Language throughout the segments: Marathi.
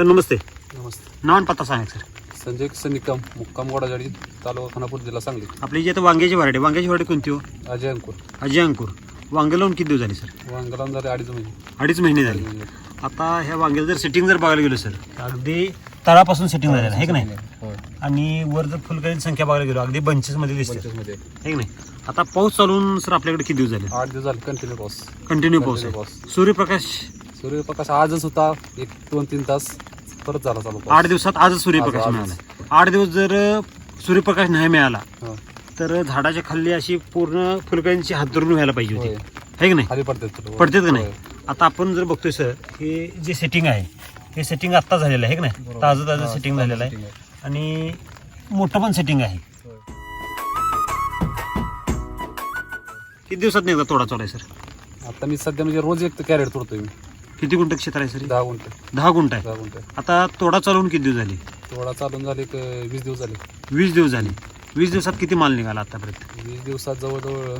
सर नमस्ते. नमस्ते. नाव आणि पत्ता सांगा सर. संजय किसन निकम मुक्काम गोडाजाडी तालुका खानापूर जिल्हा सांगली. आपली जी आता वांग्याची व्हरायटी वांग्याची व्हरायटी कोणती हो? अजय अंकुर. अजय अंकुर. वांगे लावून किती दिवस झाले सर? वांगलाम झाले अडीच महिने. अडीच महिने झाले. आता ह्या वांग्याचं जर सेटिंग जर बघायला गेलो सर अगदी तळापासून सेटिंग झालेलं आहे की नाही? होय. आणि वर जर फुलकाची संख्या बघायला गेलो अगदी bunches मध्ये दिसते. पंचवीसमध्ये है की नाही? आता पाऊस चालून सर आपल्याकडे किती दिवस झाले? आठ दिवस झाले कंटिन्यू पाऊस. कंटिन्यू पाऊस Continue आहे. सूर्यप्रकाश? सूर्यप्रकाश आजच होता एक दोन तीन तास. परत झाला चालू आठ दिवसात आजच सूर्यप्रकाश आज- मिळाला. आठ दिवस जर सूर्यप्रकाश नाही मिळाला हा. तर झाडाच्या खाली अशी पूर्ण फुलकांची हात धरून व्हायला पाहिजे होती. होय. है की नाही? खाली पडतात पडतेच का नाही? आता आपण जर बघतोय सर हे जे सेटिंग आहे हे सेटिंग आत्ता झालेलं आहे है की नाही. ताजं ताजं सेटिंग झालेलं आहे. आणि मोठं पण सेटिंग आहे. किती दिवसात नाही तोडा आहे सर? आता मी सध्या म्हणजे रोज एक कॅरेट तोडतोय मी. किती गुंठ क्षेत्र आहे सर? हे? दहा गुंठे. दहा गुंठ आहे. दहा गुंठे. आता तोडा चालवून किती दिवस झाले? तोडा चालून झाले एक वीस दिवस झाले. वीस दिवस झाले. वीस दिवसात किती माल निघाला आतापर्यंत? वीस दिवसात जवळजवळ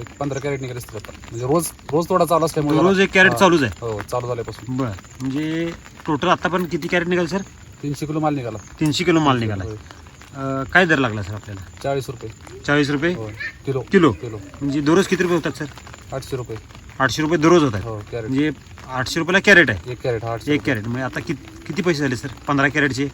एक पंधरा कॅरेट निघाले असतील आता. म्हणजे रोज रोज तोडा चालू असल्यामुळे रोज एक कॅरेट हा. चालूच आहे. हो चालू झाल्यापासून. बर. म्हणजे टोटल आतापर्यंत किती कॅरेट निघाल सर? तीनशे किलो माल निघाला. तीनशे किलो माल निघाला. होय. अं, काय दर लागला सर आपल्याला? चाळीस रुपये. चाळीस रुपये? होय. किलो. किलो. किलो. म्हणजे दररोज किती रुपये होतात सर? आठशे रुपये. आठशे रुपये दररोज होतात हो कॅरेट. म्हणजे आठशे रुपयाला कॅरेट आहे. एक कॅरेट हा आठशे एक कॅरेट. म्हणजे आता किती किती पैसे झाले सर? पंधरा कॅरेटचे?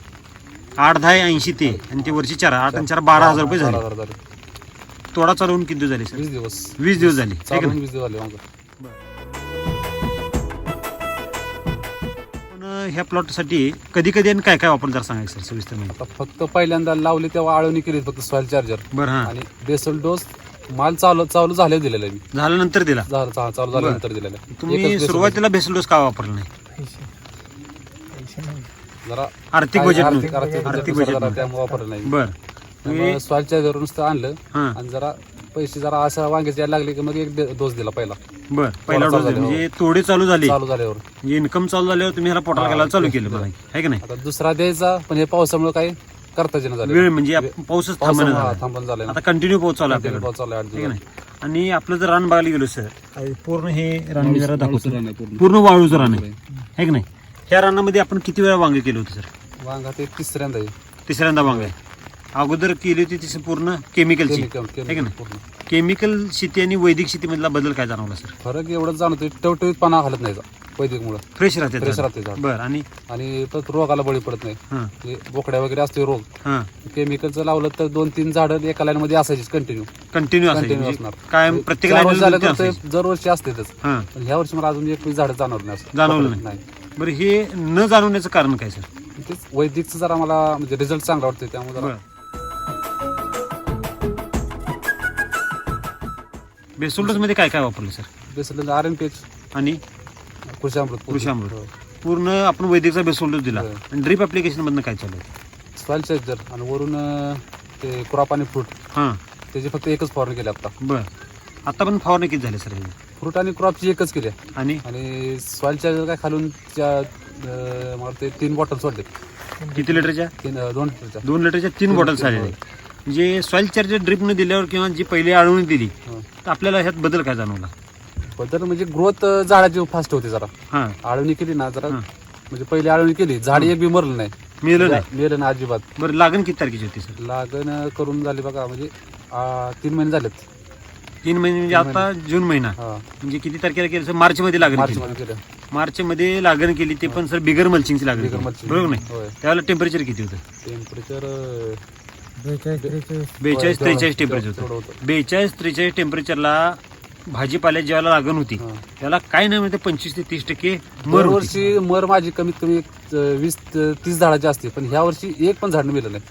आठ दहा ऐंशी ते. आणि ते वरची चार आठ आणि चार बारा हजार रुपये बारा झाले हजार झाले. तोडा चालवून किती दिवस झाले सर? वीस दिवस. वीस दिवस झाले. है का चालून नाही? वीस दिवस झाले माझं पण ह्या प्लॉटसाठी कधी कधी आणि काय काय वापर जर सांगायचं सर सविस्तर म्हणजे? आता फक्त पहिल्यांदा लावली तेव्हा आळवणी केली फक्त सॉइल चार्जर. बरं हां. आणि बेसल डोस माल चालू चालू झाले दिलेला आहे मी. झाल्यानंतर दिला? झालं- चा- चालू झाल्यानंतर दिलेला आहे. तुम्ही सुरुवातीला बेसल डोस का वापरला नाही. जरा आर्थिक बजेट आर्थिक नव्हतं. आर्थिक आर्थिक बजेट बजेट जरा त्यामुळे वापरलं नाही. बर. त्यामुळे सॉइल चार्जर नुसतं आणलं हां. आणि जरा पैसे जरा असं वांग्याचे यायला लागले की मग एक डोस दिला पहिला. बर. पहिला डोस झाले, म्हणजे तोडे चालू झाले. चालू झाल्यावर. म्हणजे इन्कम चालू झाल्यावर तुम्ही ह्याला पोटाला घालायला चालू केलं. तर. बघा है की नाही? आता दुसरा द्यायचा पण हे पावसामुळे काही करता येणं झालं वेळ म्हणजे आप- पाऊसच थांबणं पावसामुळे झाला. थांबून झालं आता कंटिन्यू पाऊस चालू आहे आपल्याकडे. पाऊस चालू आहे आठ है दिवस आणि आपलं जर रान बघायला गेलो सर पूर्ण हे रान मी जरा दाखवतो. आहे पूर्ण. वाळूचं रान आहे. है की नाही? ह्या रानामध्ये आपण किती वेळा वांगे केलं होतं सर वांगा ते तिसऱ्यांदा आहे. तिसऱ्यांदा वांगे आहे. अगोदर केली होती तिची पूर्ण केमिकलची केमिकल है की केमिकल नाही? पूर्ण. केमिकल शेती आणि वैदिक शेतीमधला बदल काय जाणवला सर फरक एवढंच जाणवतोय टवटवीत पाना घालत नाही. वैदिक मुळे फ्रेश राहते फ्रेश. राहते झाड. बर आणि? आणि परत रोगाला बळी पडत नाही. हां. ते बोकड्या वगैरे असते रोग. हां. केमिकलचं लावलं तर दोन तीन झाडं एका लाईन मध्ये असायची कंटिन्यू कंटिन्यू कंटिन्यू असणार. कायम प्रत्येक ते. दरवर्षी असतेच हां. पण ह्या वर्षी मला अजून एक झाडं जाणवलं नाही असं. जाणवलं नाही. बरं हे न जाणवण्याचं कारण काय सर? तेच वैदिकचं जरा मला म्हणजे रिझल्ट चांगला वाटतोय त्यामुळे जरा. मध्ये काय काय वापरलं sir? Basal R N P H आणि? कृषी अमृत कृषी अमृत. पूर्ण आपण वैदिकचा बेसोल्डस दिला. होय. आणि ड्रीप ऍप्लिकेशन मधनं काय चालू आहे? सॉइल चार्जर आणि वरून अं, ते क्रॉप आणि फ्रूट हां. त्याची फक्त एकच फवारणी केली आता. बर. आता पण फवारणी किती झाली सर हे फ्रूट आणि क्रॉपची एकच केली. आहे. आणि आणि सॉइल चार्जर काय खालून त्या अं, मला वाटते तीन बॉटल सोडले किती लिटरच्या? तीन अं, दोन लिटरच्या. दोन लिटरच्या तीन तीन बॉटल्स तीन आलेले. म्हणजे सॉइल चार्जर ड्रिपनं दिल्यावर किंवा जी पहिली आळवणी दिली हं. तर आपल्याला ह्यात बदल काय जाणवला? बदल म्हणजे ग्रोथ झाडाची फास्ट होते जरा. हां. आळवणी केली ना जरा. हं. म्हणजे पहिली आळवणी केली. झाड एक बी मरलं नाही. मिळलं नाही. मेलं ना अजिबात. बरं लागण किती तारखेची होती सर? लागण करून झाली बघा म्हणजे आ, तीन महिने झालेत. तीन महिने म्हणजे आता जून महिना. हा. म्हणजे किती तारखेला केलं सर? मार्च मध्ये लागण मार्च केली. मध्ये केलं. मार्च मध्ये लागण केली ते पण सर बिगर मल्चिंगची लागण बिगर केली. mulching. बरोबर नाही? होय. त्यावेळेला टेम्परेचर किती होतं? टेम्परेचर बेचाळीस त्रेचाळीस. टेम्परेचर होतं. बेचाळीस त्रेचाळीस टेम्परेचरला भाजीपाल्या ज्यावेळेला लागण होती हा. त्याला काय नाही म्हणते पंचवीस ते तीस टक्के मर होती. दरवर्षी मर माझी कमीत कमी एक, अं, वीस ते तीस झाडाची असते पण ह्या वर्षी एक पण झाड मिळालं. नाही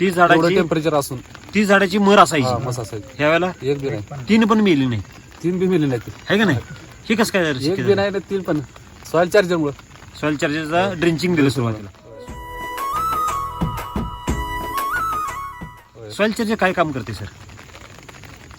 तीस एवढं झाडाची टेम्परेचर असून. तीस झाडाची मर हा, असायची. मस्त असायचं ह्यावेळेला एक बी नाही. तीन पण मिळली नाही. तीन बी मिळले नाही आहे का नाही? हे कसं काय एक बी नाही तीन पण. सॉइल चार्जर मुळे. सॉइल चार्जेसचा ड्रिंचिंग दिलं सुरुवातीला. सॉइल चार्जर काय काम करते सर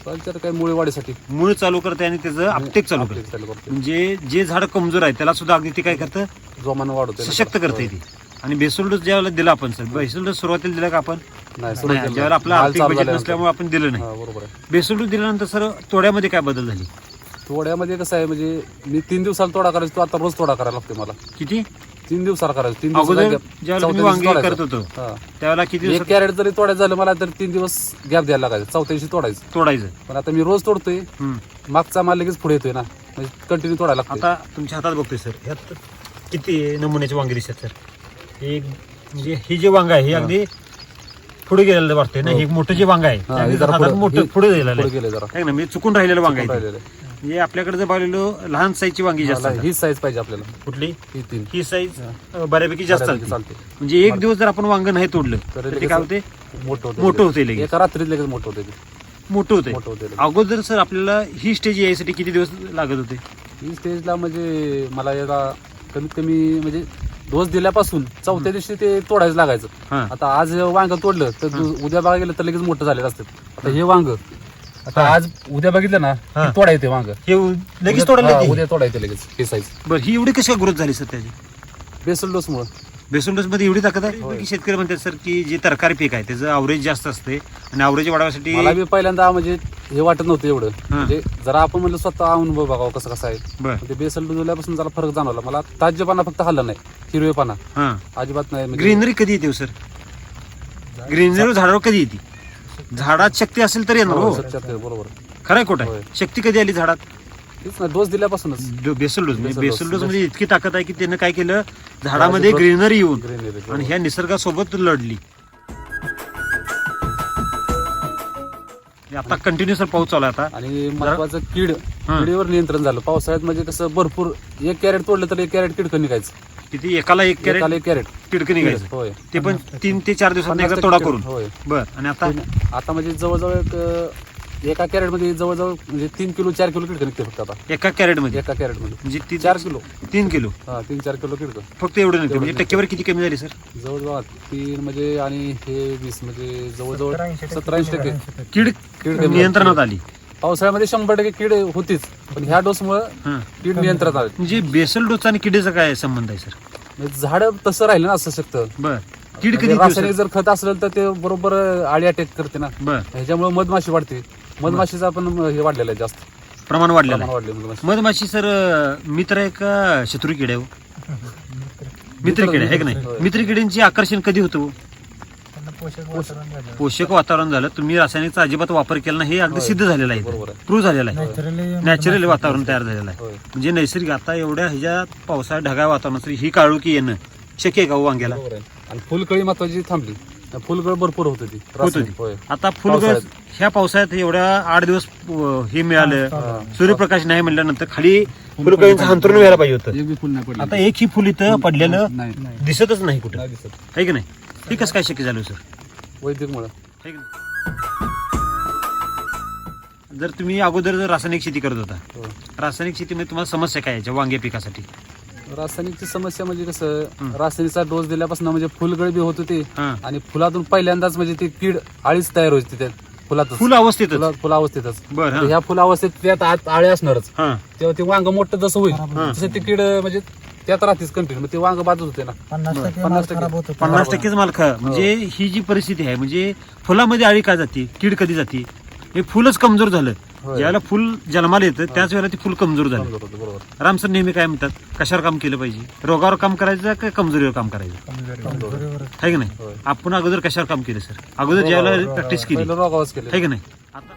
चार्जर काय मुळे वाढीसाठी? मूळ चालू करते आणि त्याचं अपटेक चालू करते. म्हणजे जे झाड कमजोर आहे त्याला सुद्धा अगदी ते काय करतं? जोमानं वाढवते सशक्त करते ती. आणि बेसल डोस ज्यावेळेला दिला आपण सर बेसल डोस सुरुवातीला दिला का आपण? नाही ज्यावेळेला आपलं आर्थिक बजेट. नसल्यामुळे आपण दिलं नाही. हा, बरोबर आहे. बेसल डोस दिल्यानंतर सर तोड्यामध्ये काय बदल झाली? तोड्यामध्ये कसं आहे म्हणजे मी तीन दिवसाला तोडा करायचो आता रोज तोडा करायला लागते मला. किती? तीन दिवसाला करायचं तीन दिवस अगोदर gap. ज्यावेळेला तुम्ही चौथ्या वांगे दिवशी करत तोडायचं. होतो. त्यावेळेला किती एक दिवस कॅरेट जरी तोडायचं झालं मला तर तीन दिवस गॅप द्यायला लागायचं चौथ्या दिवशी तोडायचं तोडायचं पण आता मी रोज तोडतोय हम्म. मागचा माल लगेच पुढे येतोय ना म्हणजे कंटिन्यू तोडायला लागतं आता तुमच्या हातात बघतोय सर ह्यात किती नमुन्याचे वांगे दिसतात सर एक म्हणजे हे जे वांग आहे हे हा. अगदी पुढे गेलेलं वाटतंय ना हो. हे मोठं जे वांग आहे ते हा, अगदी जरा हातात पुढं- मोठं हे पुढे गेलेलं पुढे आहे गेले जरा है ना म्हणजे चुकून राहिलेलं वांग आहे ते. राहिलेलं म्हणजे आपल्याकडे जर पाहिलेलं लहान साईजची वांगी जास्त. हीच साईज पाहिजे आपल्याला. कुठली? ही तीन. ही साईज बऱ्यापैकी जास्त चालते. चालते. म्हणजे एक दिवस जर आपण वांग नाही तोडलं तर ते काय होते? मोठं होते मोठं होते लगेच. एका रात्रीत लगेच मोठं होते मोठं होते. मोठं होते लगेच. अगोदर सर आपल्याला ही स्टेज यायसाठी किती दिवस लागत होते? ही स्टेजला म्हणजे मला याला कमीत कमी म्हणजे डोस दिल्यापासून चौथ्या दिवशी ते तोडायचं लागायचं. हा. आता आज वांग तोडलं तर दु- उद्या बघायला गेलं तर लगेच मोठं झालेलं असतं. आता हे वांग आता. आज उद्या बघितलं ना हा. की तोडा येते वांग हे उ- लगेच उद्या- तोडायला. उद्या तोडा येते लगेच हे साईज बरं ही एवढी कशा ग्रोथ झाली सर त्याची? बेसल डोस मुळे. बेसोल्डसमध्ये एवढी ताकद आहे. की शेतकरी म्हणतात सर की जे तरकारी पीक आहे त्याचं अवरेज जास्त असते आणि अवरेज वाढवण्यासाठी मला बी पहिल्यांदा म्हणजे हे वाटत नव्हतं एवढं. हा. म्हणजे जरा आपण म्हणलं स्वतः अनुभव बघावं कसं कसं आहे. बर. पण ते बेसल डोसल्यापासून जरा फरक जाणवला. मला ताज्यपाना फक्त हल्ला नाही हिरवेपणा. हा. अजिबात नाही म्हणजे ग्रीनरी कधी येते हो सर? ग्रीनरी झाडावर कधी येते? झाडात शक्ती असेल तर येणार हो, हो सत्याहत्तर, बरोबर. खरंय होय. आहे शक्ती कधी आली झाडात? तेच ना डोस दिल्यापासूनच. बेसल डोस म्हणजे बेसल. डोस मध्ये इतकी ताकद आहे की त्यानं काय केलं? झाडामध्ये growth- ग्रीनरी येऊन आणि ह्या निसर्गासोबत लढली. आता कंटिन्युअस पाऊस चालू आहे आता. आणि महत्वाचं कीड हा. किडीवर नियंत्रण झालं. पावसाळ्यात म्हणजे कसं भरपूर एक कॅरेट तोडलं तर एक कॅरेट किडकं निघायचं. किती? एकाला एक कॅरेट एकाला एक कॅरेट. किडकं निघायचं होय. ते पण तीन ते चार दिवसात एकदा तोडा करून. होय. बर. आणि आता? आता म्हणजे जवळजवळ एक एका कॅरेटमध्ये जवळजवळ म्हणजे तीन किलो चार किलो किडकं निघते फक्त आता. एका कॅरेटमध्ये एका कॅरेटमध्ये म्हणजे तीन चार किलो. तीन किलो? हा तीन चार किलो किडकं फक्त एवढं निघते. म्हणजे टक्केवारी किती कमी झाली सर? जवळजवळ तीन म्हणजे आणि हे वीस म्हणजे जवळजवळ सतरा ऐंशी टक्के कीड कीड नियंत्रणात आली. पावसाळ्यामध्ये शंभर टक्के कीड होतीच पण ह्या डोसमुळे हा. कीड नियंत्रणात आली. म्हणजे बेसल डोसचा आणि किडीचा काय संबंध आहे सर? म्हणजे झाड तसं राहिलं ना असं शकतं बर. कीड कधी रासायनिक जर खत असलं तर ते बरोबर आळी अटॅक करते ना. बर. ह्याच्यामुळे मधमाशी वाढते. मधमाशीचा पण हे वाढलेलं आहे जास्त. प्रमाण वाढलेलं प्रमाण आहे वाढले मधमाशी. मधमाशी सर मित्र आहे का शत्रू किडे हो? मित्र किडे आहे का नाही. मित्र किड्यांचे आकर्षण कधी होतं पोषक वातावरण झालं. तुम्ही रासायनिकचा अजिबात वापर केला नाही हे अगदी. सिद्ध झालेलं आहे बरोबर आहे. प्रूव्ह झालेलं आहे. नॅचरल वातावरण तयार झालेलं आहे. होय. म्हणजे नैसर्गिक आता एवढ्या ह्याच्यात पावसाळ्यात ढगाळ वातावरण ही काळोखी येणं शक्य आहे का हो वांग्याला? बरोबर आहे. आणि फुलकळी महत्वाची थांबली फुलकळ भरपूर होत होती. होत रासायनिक, होती. होय. आता फुलगळ. ह्या पावसाळ्यात एवढ्या आठ दिवस अं, हे मिळालं. सूर्यप्रकाश नाही म्हणल्यानंतर खाली फुलकळींचं अंतरून व्हायला पाहिजे होतं. एक बी फुल नाही पडलं. आता एक ही फुल इथं पडलेलं नाही. दिसतच नाही कुठं. नाही दिसत. आहे की नाही? हे कसं काय शक्य झालं सर? वैदिक मुळे है की नाही? जर तुम्ही अगोदर जर रासायनिक शेती करत होता रासायनिक शेतीमध्ये तुम्हाला समस्या काय याच्या वांगे पिकासाठी? रासायनिकची समस्या म्हणजे कसं हं. रासायनिकचा डोस दिल्यापासून म्हणजे फुलगळ बी होत होती हा. आणि फुलातून पहिल्यांदाच म्हणजे ती कीड आळीच तयार होती त्यात फुलातच. फुल अवस्थेतच? फुला फुला अवस्थेतच. बर हा. ह्या फुला अवस्थेत त्यात आत आळे असणारच. हा. तेव्हा ते वांग मोठं जसं होईल हा. तसं ती कीड म्हणजे त्यात राहतेच कंटिन्यू मग ते वांग बाजूच होते ना. पन्नास टक्के पन्नास माल टक्के. खराब होतो. पन्नास टक्केच माल खा म्हणजे ही जी परिस्थिती आहे म्हणजे फुलामध्ये आळी काय जाते कीड कधी जाते हे फुलच कमजोर झालं. होय. ज्यावेळेला फुल जन्माला येतं त्याच वेळेला ते फुल कमजोर झालं. कमजोर होतं, बरोबर. राम सर नेहमी काय म्हणतात कशावर काम केलं पाहिजे? रोगावर काम करायचं का कमजोरीवर काम करायचं? कमजोरीवर. आहे की नाही? होय. आपण अगोदर कशावर काम केलं सर? अगोदर ज्यावेळेला प्रॅक्टिस केली. पहिलं रोगावच केले आहे की नाही? आता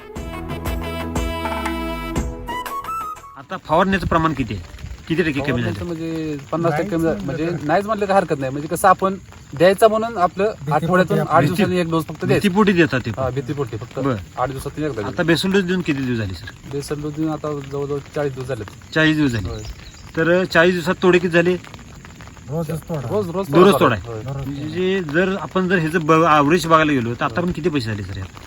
आता फवारण्याचं प्रमाण किती आहे? किती टक्के कमी झालं? म्हणजे पन्नास टक्के म्हणजे नाहीच म्हटलं का हरकत नाही. म्हणजे कसं आपण द्यायचा म्हणून आपलं आठवड्यातून आठ दिवसांनी एक डोस फक्त द्यायचा भीतीपोटी देतात ते हा भीतीपोटी फक्त बरं. आठ दिवसातून एकदा आता बेसन डोस देऊन किती दिवस झाले सर? बेसन डोस देऊन आता जवळजवळ चाळीस दिवस झाले चाळीस दिवस झाले. तर चाळीस दिवसात तोडे किती झाले? रोजच रोज रोज दररोज तोडा तोडाय. होय. दररोज म्हणजे जर आपण जर ह्याचं ॲव्हरेज बघायला गेलो तर आता पण किती पैसे झाले सर यात?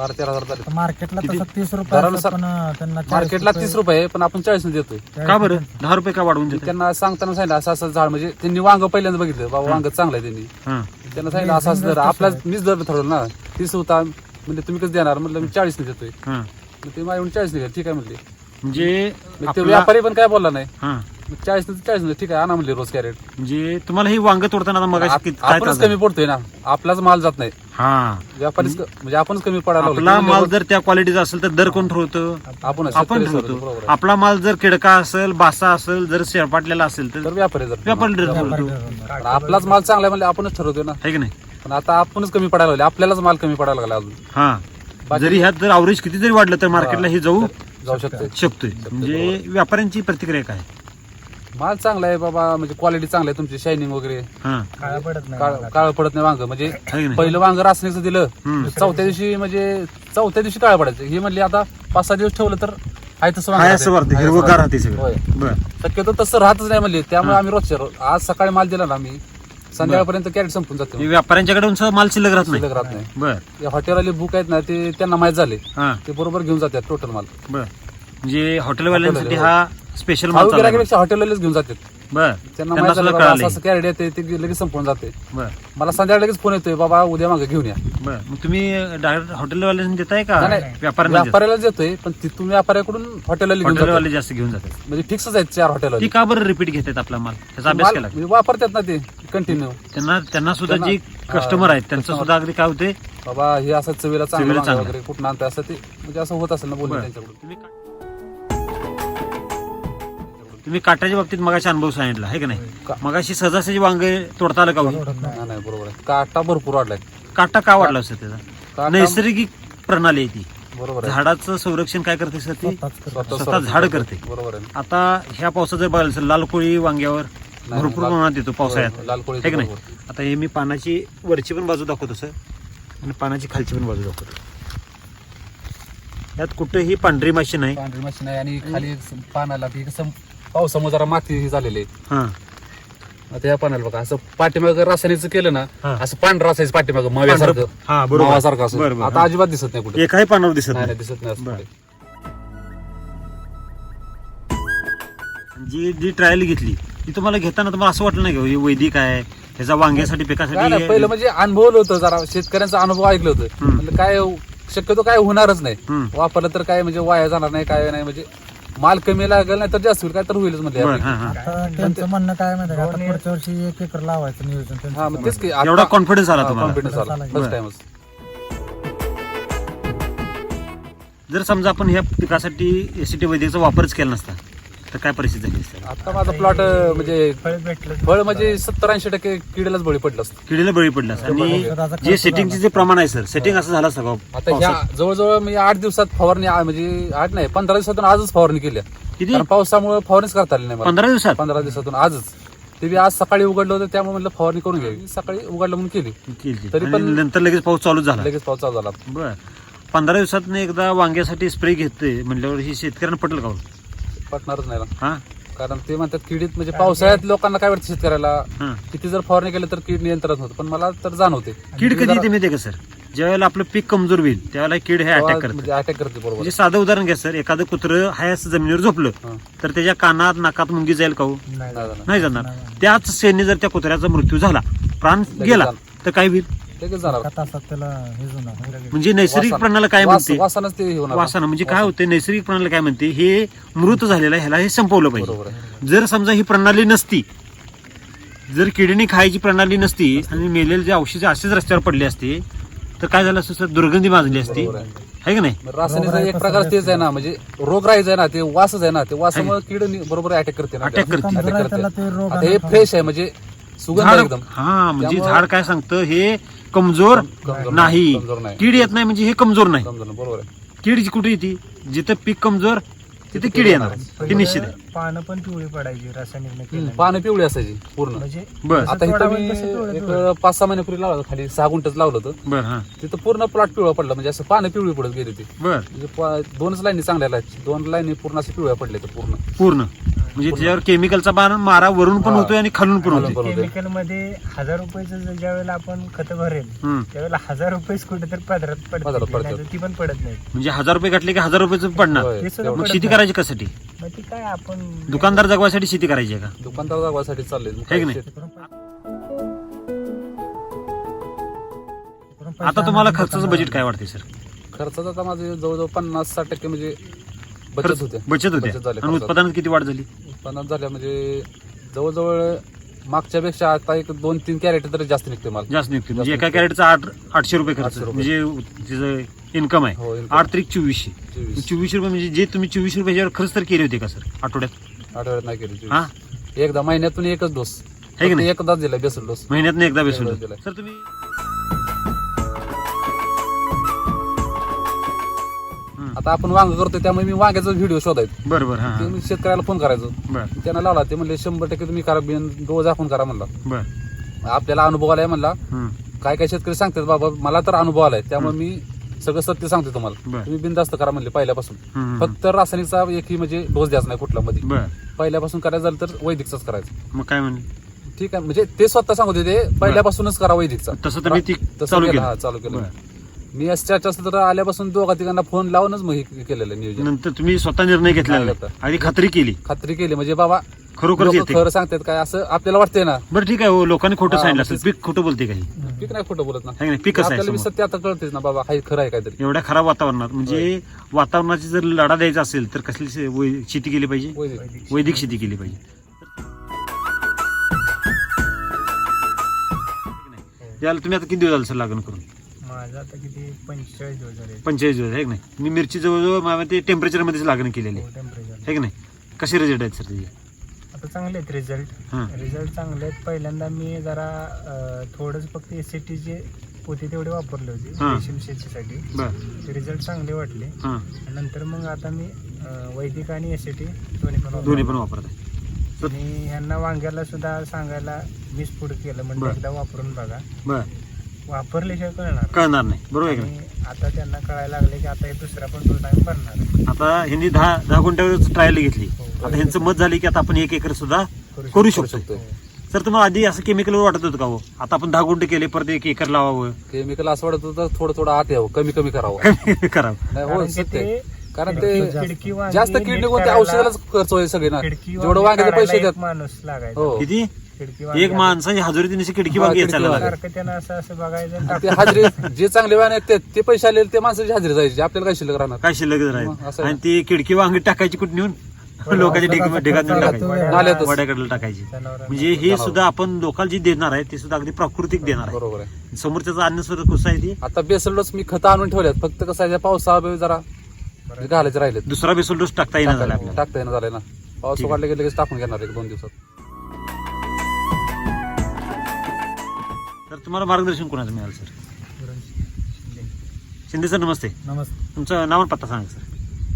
बारा तेरा हजार झाले. मार्केटला किती? तसं तीस रुपये दरानुसार- पण त्यांना चाळीस मार्केटला रुपये- तीस रुपये पण आपण चाळीस देतोय. का बरं? दहा रुपये का वाढवून त्यांना सांगताना सांगितलं असं असं झाड म्हणजे त्यांनी वांग पहिल्यांदा बघितलं बाबा वांग चांगलं आहे त्यांनी. हां. त्यांना सांगितलं असं असं दर आपला मीच दर ठरवलं ना तीस होता म्हणजे तुम्ही कसं देणार? म्हटलं मी चाळीस देतोय. हां. मग ते माझ्याकडून चाळीस नाही ठीक आहे म्हणले. म्हणजे मग ते आपला व्यापारी पण काय बोलला नाही. हां. चाळीस नाही चाळीस नाही ठीक आहे आणा म्हणले रोज कॅरेट. म्हणजे तुम्हाला हे वांग तोडताना आता मग आपणच कमी पडतोय ना. आपलाच माल जात नाही. हा. व्यापारीच क- म्हणजे आपणच कमी पडायला लागलो. आपला माल जर त्या क्वालिटीचा असेल तर दर कोण ठरवतं? आपण ठरवतो. आपला माल जर किडका असेल बासा असेल जर शेरपाटलेला असेल तर तर व्यापारी जर व्यापारी ठरवतो. पण आपलाच माल चांगला आहे म्हणजे आपणच ठरवतो ना. आहे की नाही? पण आता आपणच कमी पडायला लागले. आपल्यालाच माल कमी पडायला लागला अजून. हा. जरी ह्यात जर अवरेज किती जरी वाढलं तर मार्केटला हे जाऊ जाऊ शकते शकतोय. म्हणजे व्यापाऱ्यांची प्रतिक्रिया काय? माल चांगला आहे बाबा म्हणजे क्वालिटी चांगली आहे तुमची शायनिंग वगैरे. हा. काळा पडत नाही काळ काळ पडत नाही वांग. म्हणजे आहे की नाही? पहिलं वांग रासणीचं दिलं हम्म. चौथ्या दिवशी म्हणजे चौथ्या दिवशी काळ पडायचं. हे म्हणले आता पाच सहा दिवस ठेवलं तर आहे तसं वांग हाय राहते. असं वाटतं आहे हिरवगार असं राहते होय. सगळं बर शक्यतो तसं राहतच नाही म्हणले. त्यामुळे आम्ही रोजच्या रोज आज सकाळी माल दिला ना आम्ही. संध्याकाळपर्यंत कॅरेट संपून जातो हे व्यापाऱ्यांच्याकडे सुद्धा माल शिल्लक राहत नाही? शिल्लक राहत नाही. बर. या हॉटेलवाले बुक आहेत ना ते त्यांना माहीत झाले. हा. ते बरोबर घेऊन जातात टोटल माल. बर. म्हणजे हॉटेलवाल्यांसाठी हॉटेल, हा. स्पेशल माल चालला हॉटेलवालेच घेऊन जातात बर त्यांना त्यांना माहीत सुद्धा झालं बाबा कळालंय. असं असं कॅरेट येते ते लगेच संपून जाते बर मला संध्याकाळी लगेच फोन येतोय बाबा उद्या मागे घेऊन या बर मग तुम्ही डायरेक्ट हॉटेलवाल्यांना देताय का नाही, नाही. व्यापाऱ्यांना देताय? व्यापाऱ्याला देतोय पण तिथून व्यापाऱ्याकडून हॉटेलला घेऊन जातात हॉटेलवाले जास्त घेऊन जातात म्हणजे फिक्सच आहेत चार हॉटेल ती का बरं रिपीट घेतात आपला माल त्याचा अभ्यास केला का? वापरतात ना ते कंटिन्यू त्यांना त्यांना सुद्धा त्यांना- जे कस्टमर आहेत त्यांचं customer. सुद्धा अगदी काय होते बाबा हे असं चवीला चांगलं चवीला वांग चांगलं. वगैरे कुठं आणतं असं ते म्हणजे असं होत असेल ना बोलणं बरं. त्यांच्याकडून तुम्ही तुम्ही काटाच्या बाबतीत मगाशी अनुभव सांगितला आहे का नाही? मगाशी सहजासहजी वांगे तोडता आलं का हो? नाही नाही, बरोबर आहे. काटा भरपूर वाढलाय. काटा का वाढला सर त्याचा? काटा- नैसर्गिक प्रणाली आहे ती. बरोबर आहे. झाडाचं संरक्षण काय करते सर ती. स्वतः झाड करते. बरोबर आहे. आता ह्या पावसात जर बघायला असेल लाल कोळी वांग्यावर नाही, भरपूर लाल- प्रमाणात येतो पावसाळ्यात. लाल कोळी आहे की नाही? बरोबर. आता हे मी पानाची वरची पण बाजू दाखवतो सर. आणि पानाची खालची पण बाजू दाखवतो. यात कुठेही पांढरी माशी नाही. पांढरी मशीन आहे आणि खाली पानाला पावसामुळे जरा माती झालेली आहे हा आता या पानाला बघा असं पाठीमाग रासायनिकचं केलं ना हा. असं पांढरं असायचं पाठीमाग माव्यासारखं हा बरोबर मावासारखं असं आता. अजिबात दिसत नाही कुठे एकाही पानावर दिसत नाही नाही नाही, दिसत नाही असं बरं. कुठे. जी जी ट्रायल घेतली ती तुम्हाला घेताना तुम्हाला असं वाटलं नाही का हे वैदिक आहे ह्याचा वांग्यासाठी नाही, पहिलं पिकासाठी म्हणजे अनुभवलं होतं जरा शेतकऱ्यांचा अनुभव ऐकलं होतं हम्म. म्हणलं काय शक्यतो काय होणारच नाही हम्म. वापरलं तर काय म्हणजे वाया जाणार नाही काय नाही म्हणजे माल कमी लागेल नाही तर जास्त होईल काय तर होईलच म्हणजे बरं. हा, हा. आता त्यांचं म्हणणं काय माहिती का आता पुढच्या वर्षी एक एकर लावायचं नियोजन हा मग तेच की एवढा कॉन्फिडन्स आला तुम्हाला कॉन्फिडन्स आला बरं. फर्स्ट टाइमच जर समजा आपण ह्या पिकासाठी एसीटी वैद्यचा वापरच केला नसता तर काय परिस्थिती झाली असती? आता माझा प्लॉट म्हणजे फळ भेटलं फळ म्हणजे सत्तर ऐंशी टक्के किडीलाच बळी पडलं असतं. किडीला बळी पडला असता. आणि जे सेटिंगचे जे प्रमाण आहे सर सेटिंग असं झालं असतं का? आता ह्या? जवळजवळ मी आठ दिवसात फवारणी आ- म्हणजे आठ नाही पंधरा दिवसातून आजच फवारणी केली किती? कारण पावसामुळे फवारणीच करता आली नाही मला. पंधरा दिवसात? पंधरा दिवसातून आजच. ते बी आज सकाळी उघडलं होतं त्यामुळे म्हणलं फवारणी करून घ्यावी. सकाळी उघडलं म्हणून केली. केली. तरी आणि पण- नंतर लगेच पाऊस चालू झाला. लगेच पाऊस चालू झाला. बर. पंधरा दिवसात एकदा वांग्यासाठी स्प्रे घेते म्हणल्यावर ही शेतकऱ्यांना पटेल का हो? पटणारच नाही ना. हा? कारण ते म्हणतात किडीत म्हणजे पावसाळ्यात लोकांना काय वाटतं शेतकऱ्याला? हा. किती जर फवारणी केलं तर कीड नियंत्रण होतं पण मला तर जाणवते. कीड कधी येते माहितीये का सर? ज्यावेळेला आपलं पीक कमजोर होईल त्यावेळेला कीड हे अटॅक करते. म्हणजे अटॅक करते बरोबर. म्हणजे साधं उदाहरण घ्या सर. एखादं कुत्रं हाय असं जमिनीवर झोपलं हा. तर त्याच्या कानात नाकात मुंगी जाईल का हो? नाही जाणार. नाही जाणार. त्याच सेने जर त्या कुत्र्याचा मृत्यू झाला प्राण गेला. तर काय होईल? लगेच जाणार एका तासात त्याला हे जुना म्हणजे नैसर्गिक वासान- प्रणाला काय वास- म्हणते? वासानच ते हे होणार. वासना म्हणजे काय होते नैसर्गिक प्रणाली काय म्हणते? हे मृत झालेलं आहे ह्याला हे संपवलं बरोबर पाहिजे आहे. जर समजा ही प्रणाली नसती जर किडनी खायची प्रणाली नसती आणि मेलेले जे औषधे असेच रस्त्यावर पडले असते तर काय झालं असतं? सर दुर्गंधी माजली असती. बरोबर आहे. आहे का नाही? मग रासायनिक एक प्रकार तेच आहे ना म्हणजे रोग राहायचं आहे ना ते वासच आहे ना ते वासामुळे कीड नि- बरोबर अटॅक करते ना Attack करते. कमजोर आहे Attack त्याला करते. ते रोग आता हे फ्रेश आहे म्हणजे सुगंध आहे झाड एकदम. हा म्हणजे त्यामुळं- झाड काय सांगतं? हे कमजोर कमजोर नाही. कमजोर नाही. कीड येत नाही म्हणजे हे कमजोर नाही. समजा ना, बरोबर आहे. कीड कुठे येते जिथं पीक कमजोर तिथे कीड येणार. हे निश्चित आहे. पानं पण पिवळी पडायची रासायनिक पानं पिवळी असायची पूर्ण. म्हणजे बर आता इथं मी एक पाच सहा महिन्यापूर्वी लावलं होतं, खाली सहा गुंठच लावलं होतं. बर हा. तिथं पूर्ण प्लॉट पिवळा पडला म्हणजे असं पानं पिवळी पडत गेली होती. बर. म्हणजे प- दोनच लाईनी चांगल्या दोन लाईनी पूर्ण असे पिवळ्या पडले तर पूर्ण. पूर्ण. म्हणजे त्याच्यावर केमिकलचा बाण मारा वरून पण हा. होतोय आणि खालून पण होतोय. केमिकलमध्ये हजार रुपयाचं ज्या वेळेला आपण खत भरेल हम्म. त्यावेळेला हजार रुपये कुठेतरी पदरात पदरात पडतात ती पण पडत नाही म्हणजे हजार रुपये घातले की हजार रुपयाचं पडणार होय. मग शेती. करायची कशासाठी मग ती काय आपण दुकानदार जगवायसाठी शेती करायची आहे का दुकानदार जागवासाठी चालले है की नाही? आता तुम्हाला खर्चाचं बजेट काय वाटते सर खर्चाचं आता माझे जवळजवळ पन्नास साठ टक्के म्हणजे बचत होते. बचत होते. बचत झाली आणि खर्चात. उत्पादनात किती वाढ झाली? उत्पन्नात झाल्या म्हणजे जवळजवळ मागच्या पेक्षा आता एक दोन तीन कॅरेट तर जास्त निघते मला. जास्त निघते म्हणजे एका कॅरेटचा आठ आठशे रुपये खर्च. आठशे रुपये. म्हणजे तिचं इन्कम आहे. हो income. आठ तरी चोवीसशे. चोवीस. चोवीसशे रुपये म्हणजे जे तुम्ही चोवीस रुपयाच्यावर खर्च तर केले होते का सर? आठवड्यात? आठवड्यात नाही केली हा? चोवीस. एकदा महिन्यातून एकच डोस. है की नाही? एकदाच दिला बेसल डोस. महिन्यात एकदा बेसून दिलाय. सर तुम्ही आता आपण वांग करतोय त्यामुळे मी वांग्याचा व्हिडिओ शोधायचो. बरं बरं हा. ते मी शेतकऱ्याला फोन करायचो. बरं. त्यांना लावला ते म्हणले शंभर टक्के तुम्ही करा बिन डोस आपण करा म्हणला. बरं. आपल्याला अनुभव आलाय म्हणला. हं. काय काय शेतकरी सांगतात बाबा मला तर अनुभव आलाय. त्यामुळे मी सगळं सत्य सांगतो तुम्हाला. बरं. तुम्ही बिनधास्त करा म्हणले पहिल्यापासून. हं, हं. फक्त रासायनिकचा एकही म्हणजे डोस द्यायचा नाही कुठला मध्ये बरं. पहिल्यापासून करायचं झालं तर वैदिकचाच करायचं. मग काय म्हणले? ठीक आहे म्हणजे ते स्वतः सांगत होते ते पहिल्यापासूनच करा वैदिकचा. तसं तुम्ही ती तसं चालू केलं, केलं. हा, चालू केलं. बरं. मी या चर्चासत्र आल्यापासून दोघा तिघांना फोन लावूनच मग हे केलेलं नियोजन. नंतर तुम्ही स्वतः निर्णय घेतला. आणि खात्री केली. खात्री केली. म्हणजे बाबा खरोखर लोकं येते. खरं सांगतात काय असं आपल्याला वाटतंय ना. बरं ठीक आहे. हो, लोकांनी खोटं हा, सांगितलं असेल पीक खोटं बोलते काही. पीक नाही खोटं बोलत ना. है की नाही पीक कसं आहे आपल्याला बी समोर? सत्य आता कळतेच ना बाबा हाय खरं आहे काहीतरी. एवढ्या खराब वातावरणात. म्हणजे वातावरणाची जर लढा द्यायचा असेल तर कसली शे- वै- शेती केली पाहिजे? वैदिक. वैदिक शेती केली पाहिजे. याला तुम्ही आता किती दिवस झाले सर लागण करून? माझं आता किती? पंचेचाळीस दिवस झाले. पंचेचाळीस दिवस आहे की नाही? मी मिरची जवळजवळ मला ते टेम्परेचर मध्येच लागण केलेली आहे. टेम्परेचर है की नाही? कसे रिझल्ट आहेत सर त्याचे? आता चांगले आहेत रिझल्ट हां. रिझल्ट चांगले आहेत. पहिल्यांदा मी जरा अं, थोडंच फक्त एस सी जे होते तेवढे वापरले होते हां. रेशीम शेतीसाठी. बरं. ते रिझल्ट चांगले वाटले. हां. आणि नंतर मग आता मी अं, वैदिक आणि एस टी दोन्ही पण दोन्ही. पण वापरत आहे. आणि ह्यांना वांग्याला सुद्धा सांगायला मीच पुढे केलं म्हणजे बरं. एकदा वापरून बघा. बरं. वापरल्याशिवाय कळणार कळणार नाही. बरोबर आहे की नाही? आणि आता त्यांना कळायला लागले की आता हे दुसरा पण डोस आम्ही भरणार आहे. आता ह्यांनी दहा दहा गुंठ्यावर ट्रायल घेतली. हो. आता ह्यांचं मत झालं की आता आपण एक एकर सुद्धा करू शकतो. शकतो सर तुम्हाला आधी असं केमिकल वाटत होतं का हो? आता आपण दहा गुंठे केले परत एक एकर लावावं. केमिकल असं वाटत होतं थोडं थोडं आत यावं कमी कमी करावं करावं. नाही हो कारण की सत्य आहे. ते कारण ते खिडकी- खिडकी वांगी जास्त नीट किडनी कोणत्या करायला- औषधालाच खर्च होईल सगळे ना खिडकी जेवढं वांगी वांग्याचे पैसे देत माणूस लागायचा. हो. किती? खिडकी वांगी एक माणसाची हजेरी तिने खिडकी हा, वांगी खिडकी चालला वांगी. सारखं त्यानं असं असं बघायचं. आणि ते टाकून- हाजरी जे चांगले वाहन आहेत ते- ते पैसे आले ते माणसाची हजेरी जायची. आपल्याला काय शिल्लक राहणार? काय शिल्लक मग राहील असं आणि ती खिडकी वांगी टाकायची कुठे नेऊन? लोकांच्या ढेग- ढेगात नेऊन टाकायची. नाल्यातच. म्हणजे हे सुद्धा आपण लोकांना जे देणार आहे ते सुद्धा अगदी प्राकृतिक देणार आहे. बरोबर आहे. समोरच्याचं अन्न सुद्धा कसं आहे ते. आता बेसल डोस मी खत आणून ठेवल्यात. फक्त कसं आहे पावसाळा जरा घालायचे राहिलेत. दुसरा बेसल डोस टाकता येणार झाला टाकता आपल्याला. टाकता येणं झालंय ना. पाऊस ठीक आहे. वाढले की लगेच टाकून घेणार एक दोन दिवसात. तर तुम्हाला मार्गदर्शन कोणाचं मिळालं सर? शिंदे. सर नमस्ते. नमस्ते. तुमचं नाव आणि पत्ता सांगा सर.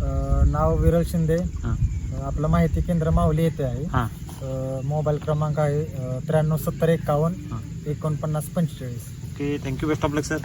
अं, नाव विरल शिंदे. हां. अं, आपलं माहिती केंद्र माऊली येथे आहे. हां. अं, मोबाईल क्रमांक आहे त्र्याण्णव सत्तर एकावन्न हां. एकोणपन्नास पंचेचाळीस. Okay thank you. Best of luck sir